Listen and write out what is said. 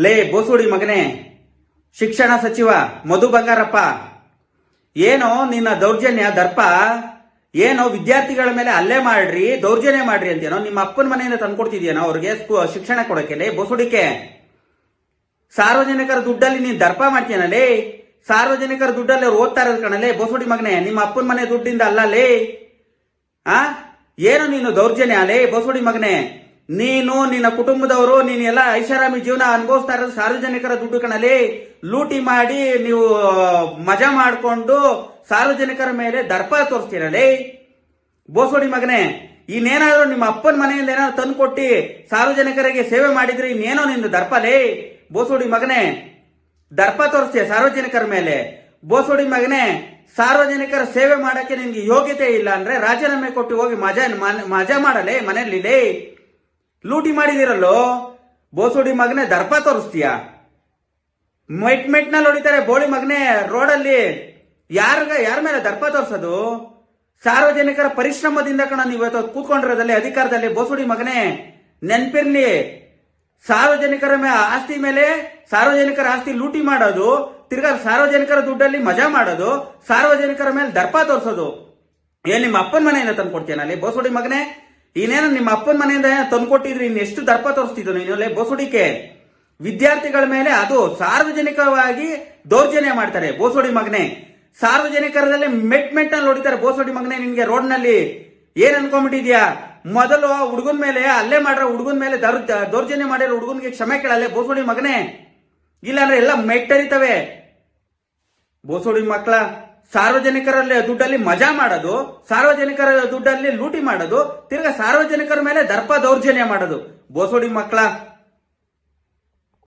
ಲೇ ಬೋಸುಡಿ ಮಗನೇ, ಶಿಕ್ಷಣ ಸಚಿವ ಮಧು ಬಂಗಾರಪ್ಪ, ಏನೋ ನಿನ್ನ ದೌರ್ಜನ್ಯ ದರ್ಪ, ಏನೋ ವಿದ್ಯಾರ್ಥಿಗಳ ಮೇಲೆ ಅಲ್ಲೇ ಮಾಡ್ರಿ, ದೌರ್ಜನ್ಯ ಮಾಡ್ರಿ ಅಂತೇನೋ ನಿಮ್ಮ ಅಪ್ಪನ ಮನೆಯಿಂದ ತಂದ್ಕೊಡ್ತಿದ್ಯೇನೋ ಅವ್ರಿಗೆ ಶಿಕ್ಷಣ ಕೊಡಕ್ಕೆ, ಲೇ ಬೋಸುಡಿಕೆ. ಸಾರ್ವಜನಿಕರ ದುಡ್ಡಲ್ಲಿ ನೀನ್ ದರ್ಪ ಮಾಡ್ತೀಯನಲೇ ಸಾರ್ವಜನಿಕರ ದುಡ್ಡಲ್ಲಿ ಅವ್ರು ಓದ್ತಾ ಇರೋದು ಕಣಲೇ ಬೋಸುಡಿ ಮಗನೇ, ನಿಮ್ಮ ಅಪ್ಪನ ಮನೆ ದುಡ್ಡಿಂದ ಅಲ್ಲ, ಲೇ, ಆ, ಏನು ನೀನು ದೌರ್ಜನ್ಯ, ಲೇ ಬೋಸುಡಿ ಮಗನೇ. ನೀನು, ನಿನ್ನ ಕುಟುಂಬದವರು, ನೀನು ಎಲ್ಲ ಐಷಾರಾಮಿ ಜೀವನ ಅನುಭವಿಸ್ತಾ ಇರೋದು ಸಾರ್ವಜನಿಕರ ದುಡ್ಡು ಕಣಲೇ ಲೂಟಿ ಮಾಡಿ ನೀವು ಮಜಾ ಮಾಡಿಕೊಂಡು ಸಾರ್ವಜನಿಕರ ಮೇಲೆ ದರ್ಪ ತೋರಿಸ್ತೀರಲೇ ಬೋಸೋಡಿ ಮಗನೇ, ಇನ್ನೇನಾದ್ರೂ ನಿಮ್ಮ ಅಪ್ಪನ ಮನೆಯಿಂದ ಏನಾದ್ರು ತಂದು ಕೊಟ್ಟಿ ಸಾರ್ವಜನಿಕರಿಗೆ ಸೇವೆ ಮಾಡಿದ್ರೆ ಇನ್ನೇನೋ ನಿಂದು ದರ್ಪಲೇ. ಬೋಸೋಡಿ ಮಗನೇ, ದರ್ಪ ತೋರಿಸ್ತೀಯ ಸಾರ್ವಜನಿಕರ ಮೇಲೆ. ಬೋಸೋಡಿ ಮಗನೇ, ಸಾರ್ವಜನಿಕರ ಸೇವೆ ಮಾಡಕ್ಕೆ ನಿನ್ಗೆ ಯೋಗ್ಯತೆ ಇಲ್ಲ ಅಂದ್ರೆ ರಾಜೀನಾಮೆ ಕೊಟ್ಟು ಹೋಗಿ ಮಜಾ ಮಜಾ ಮಾಡಲೇ ಮನೆಯಲ್ಲಿ ಲೂಟಿ ಮಾಡಿದಿರಲ್ಲೋ? ಬೋಸೋಡಿ ಮಗನೆ ದರ್ಪ ತೋರಿಸ್ತೀಯ? ಮೆಟ್ ಮೆಟ್ನಲ್ಲಿ ಹೊಡಿತಾರೆ ಬೋಳಿ ಮಗನೇ ರೋಡಲ್ಲಿ. ಯಾರಿಗ ಯಾರ ಮೇಲೆ ದರ್ಪ ತೋರಿಸೋದು? ಸಾರ್ವಜನಿಕರ ಪರಿಶ್ರಮದಿಂದ ಕಣ ನೀವು ಕೂತ್ಕೊಂಡಿರೋದಲ್ಲಿ ಅಧಿಕಾರದಲ್ಲಿ ಬೋಸುಡಿ ಮಗನೇ. ನೆನ್ಪಿರ್ಲಿ. ಸಾರ್ವಜನಿಕರ ಆಸ್ತಿ ಮೇಲೆ ಸಾರ್ವಜನಿಕರ ಆಸ್ತಿ ಲೂಟಿ ಮಾಡೋದು, ತಿರ್ಗಾ ಸಾರ್ವಜನಿಕರ ದುಡ್ಡಲ್ಲಿ ಮಜಾ ಮಾಡೋದು, ಸಾರ್ವಜನಿಕರ ಮೇಲೆ ದರ್ಪ ತೋರಿಸೋದು. ಏನ್ ನಿಮ್ಮ ಅಪ್ಪನ ಮನೆಯಿಂದ ತಂದ್ಕೊಡ್ತೀಯನ ಅಲ್ಲಿ ಬೋಸುಡಿ ಮಗನೇ? ಇನ್ನೇನು ನಿಮ್ಮ ಅಪ್ಪನ ಮನೆಯಿಂದ ತಂದ್ಕೊಟ್ಟಿದ್ರಿ? ಇನ್ನು ಎಷ್ಟು ದರ್ಪ ತೋರಿಸ್ತಿದ್ದು ನೀನು? ಅಲ್ಲೇ ಬೋಸುಡಿಕೆ. ವಿದ್ಯಾರ್ಥಿಗಳ ಮೇಲೆ ಅದು ಸಾರ್ವಜನಿಕವಾಗಿ ದೌರ್ಜನ್ಯ ಮಾಡ್ತಾರೆ. ಬೋಸೋಡಿ ಮಗನೇ. ಸಾರ್ವಜನಿಕರದಲ್ಲಿ ಮೆಟ್ ಮೆಟ್ನಲ್ಲಿ ಹೊಡಿತಾರೆ ಬೋಸೋಡಿ ಮಗನೆ ನಿನ್ಗೆ ರೋಡ್ನಲ್ಲಿ ಏನ್ ಅನ್ಕೊಂಡ್ಬಿಟ್ಟಿದ್ಯಾ? ಮೊದಲು ಆ ಹುಡುಗನ ಮೇಲೆ, ಅಲ್ಲೇ ಮಾಡ್ರ ಹುಡುಗನ ಮೇಲೆ ದೌರ್, ದೌರ್ಜನ್ಯ ಮಾಡಿರೋ ಹುಡುಗನ್ಗೆ ಕ್ಷಮೆ ಕೇಳಲ್ಲೇ ಬೋಸೋಡಿ ಮಗನೇ. ಇಲ್ಲಾಂದ್ರೆ ಎಲ್ಲ ಮೆಟ್ಟರಿತವೆ. ಬೋಸೋಡಿ ಮಕ್ಕಳ ಸಾರ್ವಜನಿಕರಲ್ಲಿ ದುಡ್ಡಲ್ಲಿ ಮಜಾ ಮಾಡೋದು, ಸಾರ್ವಜನಿಕರ ದುಡ್ಡಲ್ಲಿ ಲೂಟಿ ಮಾಡೋದು, ತಿರ್ಗ ಸಾರ್ವಜನಿಕರ ಮೇಲೆ ದರ್ಪ ದೌರ್ಜನ್ಯ ಮಾಡೋದು. ಬೋಸೋಡಿ ಮಕ್ಕಳ